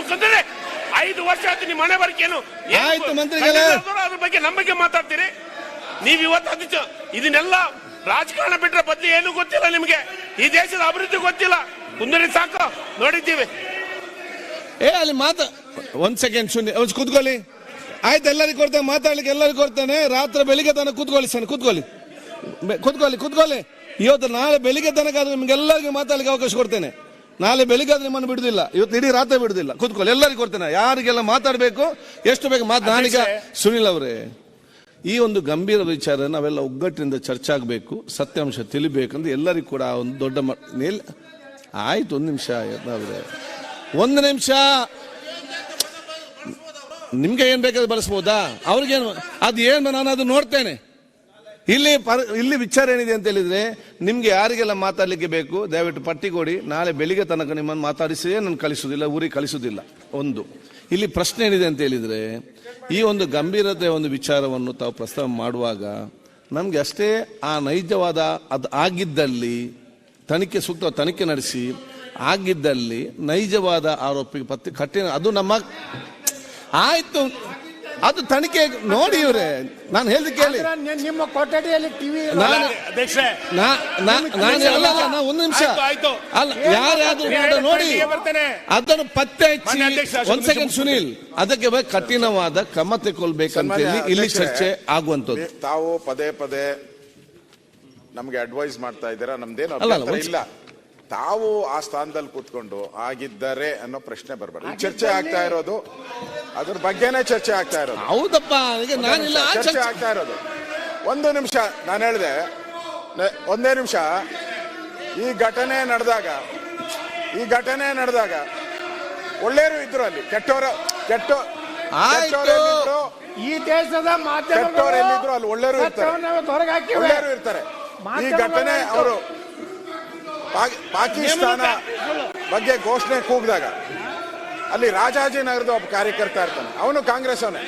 ಮುಖಂಡರೇ ಐದು ವರ್ಷ ಆಯ್ತು ನಿಮ್ಮ ಮನೆ ಬರಕೇನು ಏನು ಆಯ್ತು, ಮಂತ್ರಿಗಳೇ. ಅದ್ರ ಬಗ್ಗೆ ನಮ್ಮ ಬಗ್ಗೆ ಮಾತಾಡ್ತೀರಿ? ನೀವು ಇವತ್ತು ಇದನ್ನೆಲ್ಲ ರಾಜಕಾರಣ ಬಿಟ್ರೆ ಬದ್ಲಿ ಏನು ಗೊತ್ತಿಲ್ಲ ನಿಮಗೆ. ಈ ದೇಶದ ಅಭಿವೃದ್ಧಿ ಗೊತ್ತಿಲ್ಲ. ಕುಂದರಿ ಸಾಕು ನೋಡಿದ್ದೀವಿ. ಏ ಅಲ್ಲಿ ಮಾತ ಒಂದ್ ಸೆಕೆಂಡ್ ಶೂನ್ಯ ಒಂದ್ ಕೂತ್ಕೊಳ್ಳಿ. ಆಯ್ತು ಎಲ್ಲರಿಗೂ ಕೊಡ್ತೇನೆ ಮಾತಾಡ್ಲಿಕ್ಕೆ ಎಲ್ಲರಿಗೂ ಕೊಡ್ತೇನೆ. ರಾತ್ರಿ ಬೆಳಿಗ್ಗೆ ತನಕ ಕೂತ್ಕೊಳ್ಳಿ ಸರ್ ಕೂತ್ಕೊಳ್ಳಿ. ಕುತ್ಕೊಳ್ಳಿ ಕೂತ್ಕೊಳ್ಳಿ ಕೂತ್ಕೊಳ್ಳಿ. ಇವತ್ತು ನಾಳೆ ಬೆಳಿಗ್ಗೆ ತನಕ ಆದ್ರೆ ನಿಮ್ಗೆಲ್ಲರಿಗೂ ಮಾತಾಡ್ಲಿಕ್ಕೆ ಅವಕಾಶ ಕೊಡ್ತೇನೆ. ನಾಳೆ ಬೆಳಿಗ್ಗೆ ಆದ್ರೆ ನಿಮ್ಮನ್ನು ಬಿಡುದಿಲ್ಲ. ಇವತ್ತು ಇಡೀ ರಾತ್ರಿ ಬಿಡುದಿಲ್ಲ. ಕೂತ್ಕೊಳ್ಳಿ ಎಲ್ಲರಿಗೂ ಕೊಡ್ತೇನೆ. ಯಾರಿಗೆಲ್ಲ ಮಾತಾಡಬೇಕು ಎಷ್ಟು ಬೇಕು ಮಾತು. ನಾನೀಗ ಸುನಿಲ್ ಅವರೇ ಈ ಒಂದು ಗಂಭೀರ ವಿಚಾರ ನಾವೆಲ್ಲ ಒಗ್ಗಟ್ಟಿನಿಂದ ಚರ್ಚೆ ಆಗಬೇಕು ಸತ್ಯಾಂಶ ತಿಳಿಬೇಕಂದ್ರೆ ಎಲ್ಲರಿಗೂ ಕೂಡ ಒಂದು ದೊಡ್ಡ ಆಯ್ತು ಒಂದು ನಿಮಿಷ ಅವರೇ. ಒಂದು ನಿಮಿಷ. ನಿಮ್ಗೆ ಏನ್ ಬೇಕಾದ್ರೆ ಬಳಸ್ಬೋದಾ? ಅವ್ರಿಗೇನು ಅದು ಏನು ನಾನು ಅದು ನೋಡ್ತೇನೆ. ಇಲ್ಲಿ ಪರ ಇಲ್ಲಿ ವಿಚಾರ ಏನಿದೆ ಅಂತ ಹೇಳಿದ್ರೆ, ನಿಮ್ಗೆ ಯಾರಿಗೆಲ್ಲ ಮಾತಾಡಲಿಕ್ಕೆ ಬೇಕು, ದಯವಿಟ್ಟು ಪಟ್ಟಿ ಕೊಡಿ. ನಾಳೆ ಬೆಳಿಗ್ಗೆ ತನಕ ನಿಮ್ಮನ್ನು ಮಾತಾಡಿಸಿಯೇ ನಾನು ಕಳಿಸುವುದಿಲ್ಲ ಊರಿಗೆ ಕಳಿಸೋದಿಲ್ಲ. ಒಂದು. ಇಲ್ಲಿ ಪ್ರಶ್ನೆ ಏನಿದೆ ಅಂತ ಹೇಳಿದ್ರೆ, ಈ ಒಂದು ಗಂಭೀರತೆ ಒಂದು ವಿಚಾರವನ್ನು ತಾವು ಪ್ರಸ್ತಾವ ಮಾಡುವಾಗ, ನಮಗೆ ಅಷ್ಟೇ ಆ ನೈಜವಾದ ಅದು ಆಗಿದ್ದಲ್ಲಿ, ತನಿಖೆ ಸೂಕ್ತ ತನಿಖೆ ನಡೆಸಿ, ಆಗಿದ್ದಲ್ಲಿ ನೈಜವಾದ ಆರೋಪಿಗೆ ಪತ್ತೆ ಕಟ್ಟಿನ ಅದು ನಮ್ಮ ಆಯ್ತು. ಅದು ತನಿಖೆ ನೋಡಿ ಇವ್ರೆ. ನಾನು ಹೇಳಿದ ಕೇಳಿ. ನಿಮ್ಮ ಕೊಠಡಿಯಲ್ಲಿ ಟಿವಿ ನಾನು ಒಂದು ನಿಮಿಷ. ಆಯ್ತು, ಆಯ್ತು. ಅಲ್ಲ ಯಾರಾದ್ರೂ ನೋಡಿ. ಅದನ್ನು ಪತ್ತೆ ಹಚ್ಚಿ ಒಂದ್ ಸೆಕೆಂಡ್ ಸುನೀಲ್ ಅದಕ್ಕೆ ಕಠಿಣವಾದ ಕ್ರಮ ತೆಗೊಳ್ಬೇಕಂತ ಹೇಳಿ ಇಲ್ಲಿ ಚರ್ಚೆ ಆಗುವಂತದ್ದು ತಾವು ಪದೇ ಪದೇ ನಮ್ಗೆ ಅಡ್ವೈಸ್ ಮಾಡ್ತಾ ಇದ್ದೀರಾ? ನಮ್ದೇನು ಇಲ್ಲ. ತಾವು ಆ ಸ್ಥಾನದಲ್ಲಿ ಕೂತ್ಕೊಂಡು ಆಗಿದ್ದಾರೆ ಅನ್ನೋ ಪ್ರಶ್ನೆ ಬರಬಾರ್ದು ಚರ್ಚೆ ಆಗ್ತಾ ಇರೋದು ಅದ್ರ ಬಗ್ಗೆನೇ ಚರ್ಚೆ ಆಗ್ತಾ ಇರೋದು. ಹೌದಪ್ಪ ಈಗ ನಾನಿಲ್ಲ ಆ ಚರ್ಚೆ ಚರ್ಚೆ ಆಗ್ತಾ ಇರೋದು. ಒಂದು ನಿಮಿಷ ನಾನು ಹೇಳಿದೆ ಒಂದೇ ನಿಮಿಷ. ಈ ಘಟನೆ ನಡೆದಾಗ ಈ ಘಟನೆ ನಡೆದಾಗ ಒಳ್ಳೆಯರು ಇದ್ರು ಅಲ್ಲಿ. ಕೆಟ್ಟವರು ಕೆಟ್ಟ ಆಯ್ತು. ಈ ದೇಶದ ಕೆಟ್ಟವ್ರು ಎಲ್ಲಿದ್ರು ಅಲ್ಲಿ ಒಳ್ಳೆಯರು ಇರ್ತಾರೆ. ಹೊರಗೆ ಹಾಕಿವೆ. ಒಳ್ಳೆಯರು ಇರ್ತಾರೆ. ಈ ಮಾಧ್ಯಮಗಳು ಘಟನೆ ಆಯ್ತು. ಅವರು ಪಾಕಿಸ್ತಾನ ಬಗ್ಗೆ ಘೋಷಣೆ ಕೂಗಿದಾಗ ಅಲ್ಲಿ ರಾಜಾಜಿನಗರದ ಒಬ್ಬ ಕಾರ್ಯಕರ್ತ ಇರ್ತಾನೆ. ಅವನು ಕಾಂಗ್ರೆಸ್ ಅವನೇ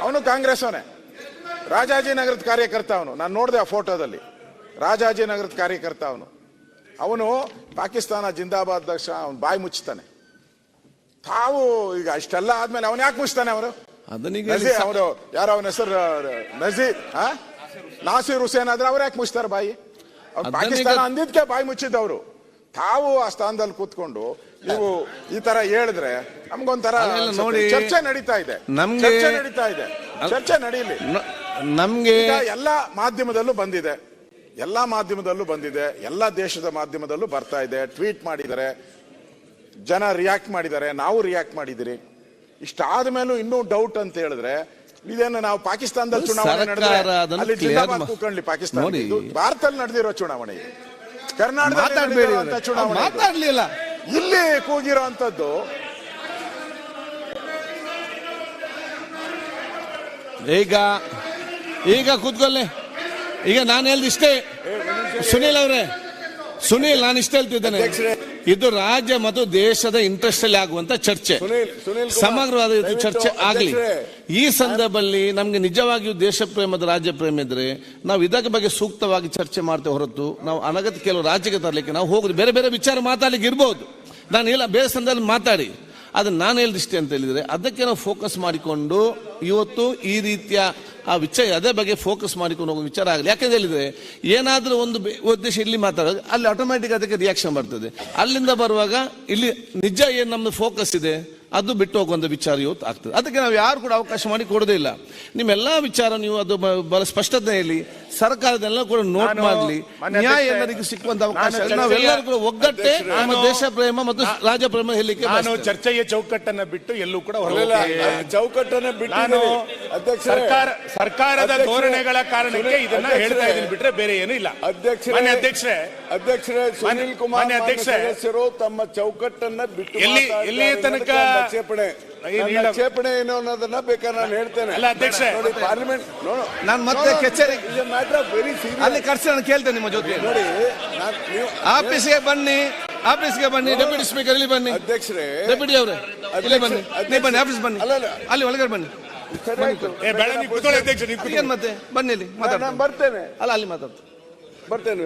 ಅವನು ಕಾಂಗ್ರೆಸ್ ಅವನೇ ರಾಜಾಜಿನಗರದ ಕಾರ್ಯಕರ್ತ ಅವನು. ನಾನು ನೋಡಿದೆ ಆ ಫೋಟೋದಲ್ಲಿ. ರಾಜಾಜಿನಗರದ ಕಾರ್ಯಕರ್ತ ಅವನು. ಅವನು ಪಾಕಿಸ್ತಾನ ಜಿಂದಾಬಾದ್ ದಕ್ಷ ಅವನು ಬಾಯಿ ಮುಚ್ಚುತ್ತಾನೆ. ತಾವು ಈಗ ಇಷ್ಟೆಲ್ಲ ಆದ್ಮೇಲೆ ಅವನು ಯಾಕೆ ಮುಚ್ತಾನೆ ಅವರು? ಅವರು ಯಾರೋ ಅವನ ಹೆಸರು ನಜೀರ್ ಆ? ನಾಸೀರ್ ಹುಸೇನ್ ಆದ್ರೆ ಅವ್ರು ಯಾಕೆ ಮುಚ್ತಾರೆ ಬಾಯಿ? ಪಾಕಿಸ್ತಾನ ಅಂದಿದ್ಕೆ ಬಾಯಿ ಮುಚ್ಚಿದ್ದವರು. ತಾವು ಆ ಸ್ಥಾನದಲ್ಲಿ ಕೂತ್ಕೊಂಡು ನೀವು ಈ ತರ ಹೇಳಿದ್ರೆ ನಮ್ಗೊಂಥರ ನೋಡಿ. ಚರ್ಚೆ ನಡೀತಾ ಇದೆ. ನಮ್ಗೆ- ಚರ್ಚೆ ನಡೀತಾ ಇದೆ. ಚರ್ಚೆ ನಡೀಲಿ. ನಮ್ಗೆ ಎಲ್ಲಾ ಮಾಧ್ಯಮದಲ್ಲೂ ಬಂದಿದೆ. ಎಲ್ಲಾ ಮಾಧ್ಯಮದಲ್ಲೂ ಬಂದಿದೆ. ಎಲ್ಲಾ ದೇಶದ ಮಾಧ್ಯಮದಲ್ಲೂ ಬರ್ತಾ ಇದೆ. ಟ್ವೀಟ್ ಮಾಡಿದರೆ ಜನ ರಿಯಾಕ್ಟ್ ಮಾಡಿದ್ದಾರೆ. ನಾವು ರಿಯಾಕ್ಟ್ ಮಾಡಿದಿರಿ ಇಷ್ಟಾದ ಮೇಲೂ ಇನ್ನೂ ಡೌಟ್ ಅಂತ ಹೇಳಿದ್ರೆ ಇದೇನು ನಾವು ಪಾಕಿಸ್ತಾನದಲ್ಲಿ ಚುನಾವಣೆ ನಡೆದ್ರೆ ಅದನ್ನು ಅಲ್ಲಿ ಜಿಂದಾಬಾದ್ ಕೂತ್ಕೊಳ್ಳಿ ಪಾಕಿಸ್ತಾನ. ಭಾರತದಲ್ಲಿ ನಡೆದಿರೋ ಚುನಾವಣೆ. ಕರ್ನಾಟಕದಲ್ಲಿ ಚುನಾವಣೆ. ಮಾತಾಡ್ಲಿಲ್ಲ. ಇಲ್ಲಿ ಕೂಗಿರೋ ಅಂತದ್ದು ಈಗ ಈಗ ಕೂತ್ಕೊಳ್ಳಿ. ಈಗ ನಾನು ಹೇಳ್ದು ಇಷ್ಟೇ. ಸುನೀಲ್ ಅವರೇ. ಸುನೀಲ್ ನಾನು ಇಷ್ಟ ಹೇಳ್ತಿದ್ದೇನೆ. ಇದು ರಾಜ್ಯ ಮತ್ತು ದೇಶದ ಇಂಟ್ರೆಸ್ಟ್ ಅಲ್ಲಿ ಆಗುವಂತ ಚರ್ಚೆ. ಸಮಗ್ರವಾದ ಚರ್ಚೆ ಆಗಲಿ. ಈ ಸಂದರ್ಭದಲ್ಲಿ ನಮ್ಗೆ ನಿಜವಾಗಿಯೂ ದೇಶ ಪ್ರೇಮದ ರಾಜ್ಯ ಪ್ರೇಮ ಇದ್ರೆ ನಾವು ಇದಕ್ಕೆ ಬಗ್ಗೆ ಸೂಕ್ತವಾಗಿ ಚರ್ಚೆ ಮಾಡ್ತೇವೆ ಹೊರತು ನಾವು ಅನಗತ್ಯ ಕೆಲವು ರಾಜ್ಯಕ್ಕೆ ತರಲಿಕ್ಕೆ ನಾವು ಹೋಗುದು. ಬೇರೆ ಬೇರೆ ವಿಚಾರ ಮಾತಾಡ್ಲಿಕ್ಕೆ ಇರ್ಬೋದು. ನಾನು ಇಲ್ಲ ಬೇರೆ ಸಂದರ್ಭದಲ್ಲಿ ಮಾತಾಡಿ. ಅದನ್ನ ನಾನು ಹೇಳಿದಿಷ್ಟೇ ಅಂತ ಹೇಳಿದರೆ, ಅದಕ್ಕೆ ನಾವು ಫೋಕಸ್ ಮಾಡಿಕೊಂಡು ಇವತ್ತು ಈ ರೀತಿಯ ಆ ವಿಚಾರ, ಅದೇ ಬಗ್ಗೆ ಫೋಕಸ್ ಮಾಡಿಕೊಂಡು ಹೋಗೋ ವಿಚಾರ ಆಗಲಿ. ಯಾಕೆಂತ ಹೇಳಿದರೆ, ಏನಾದರೂ ಒಂದು ಉದ್ದೇಶ ಇಲ್ಲಿ ಮಾತಾಡೋದು ಅಲ್ಲಿ ಆಟೋಮ್ಯಾಟಿಕ್ ಅದಕ್ಕೆ ರಿಯಾಕ್ಷನ್ ಬರ್ತದೆ. ಅಲ್ಲಿಂದ ಬರುವಾಗ ಇಲ್ಲಿ ನಿಜ ಏನು ನಮ್ಮದು ಫೋಕಸ್ ಇದೆ? ಅದು ಬಿಟ್ಟು ಹೋಗುವಂಥ ವಿಚಾರ ಇವತ್ತು ಆಗ್ತದೆ ಅದಕ್ಕೆ ನಾವು ಯಾರು ಕೂಡ ಅವಕಾಶ ಮಾಡಿ ಕೊಡೋದೇ ಇಲ್ಲ ನಿಮ್ಮೆಲ್ಲ ವಿಚಾರ ನೀವು ಅದು ಬ- ಬಹಳ ಸ್ಪಷ್ಟತೆಯಲ್ಲಿ ಸರ್ಕಾರದೆಲ್ಲ ಕೂಡ ನೋಟ್ ಮಾಡಲಿ ನ್ಯಾಯ ಎಲ್ಲರಿಗೂ ಸಿಕ್ಕುವಂಥ ಅವಕಾಶ ನಾವೆಲ್ಲರಿಗೂ ನಾವೆಲ್ಲರೂ ಕೂಡ ಒಗ್ಗಟ್ಟೆ ನಮ್ಮ ದೇಶ ಪ್ರೇಮ ಮತ್ತು ರಾಜ ಪ್ರೇಮ ಹೇಳಲಿಕ್ಕೆ ನಾನು ಚರ್ಚೆಯ ಚೌಕಟ್ಟನ್ನ ಬಿಟ್ಟು ಎಲ್ಲೂ ಕೂಡ. ಚೌಕಟ್ಟನ್ನ ಅಧ್ಯಕ್ಷರೇ ಸರ್ಕಾರ ಸರ್ಕಾರದ ಧೋರಣೆಗಳ ಕಾರಣಕ್ಕೆ ಇದನ್ನ ಹೇಳ್ತಾ ಇದೀನಿ ಬಿಟ್ರೆ ಬೇರೆ ಏನೂ ಇಲ್ಲ. ಅಧ್ಯಕ್ಷರೇ ಮಾನ್ಯ ಅಧ್ಯಕ್ಷರೇ ಅಧ್ಯಕ್ಷರೇ ಸುನಿಲ್ ಕುಮಾರ್ ಅಧ್ಯಕ್ಷರೇ, ಸದಸ್ಯರು ತಮ್ಮ ಚೌಕಟ್ಟನ್ನ ಬಿಟ್ಟು ಎಲ್ಲಿ- ಎಲ್ಲಿ ತನಕ ಆಕ್ಷೇಪಣೆ ಆಕ್ಷೇಪಣೆ ಏನು ಅನ್ನೋದನ್ನ ಬೇಕಾದ್ರೆ ನಾನು ಹೇಳ್ತೇನೆ. ಅಲ್ಲ, ಅಧ್ಯಕ್ಷ ನೋಡಿ ಪಾರ್ಲಿಮೆಂಟ್ ನೋಡು. ನಾನು ಮತ್ತೆ ಕಚೇರಿ ಮ್ಯಾಟರ್ ವೆರಿ ಸೀರಿಯಸ್ ಅಲ್ಲಿ ಕರ್ಸಿ ನಾನು ಕೇಳ್ತೇನೆ ನಿಮ್ಮ ಜೊತೆ. ನೋಡಿ ನೀವು ಆಫೀಸ್ಗೆ ಬನ್ನಿ ಆಫೀಸ್ಗೆ ಬನ್ನಿ ಡೆಪ್ಯೂಟಿ ಸ್ಪೀಕರ್ ಇಲ್ಲಿ ಬನ್ನಿ. ಅಧ್ಯಕ್ಷರೇ. ಡೆಪ್ಯೂಟಿ ಅವರೇ ಇಲ್ಲಿ ಬನ್ನಿ. ನೀವು ಬನ್ನಿ ಆಫೀಸ್ ಬನ್ನಿ. ಅಲ್ಲ, ಅಲ್ಲ. ಒಳಗಡೆ ಬನ್ನಿ. ಏ ಬೇಡ ನೀವು ಕೂತ್ಕೊಳ್ಳಿ ಅಧ್ಯಕ್ಷ ನೀವು ಏನ್ ಮತ್ತೆ? ಬನ್ನಿ ಇಲ್ಲಿ ನಾನು ಮಾತಾಡ್ತೀನಿ ಬರ್ತೇನೆ. ಅಲ್ಲ ಅಲ್ಲಿ ಮಾತಾಡ್ತೀನಿ. ಬರ್ತೇನೆ.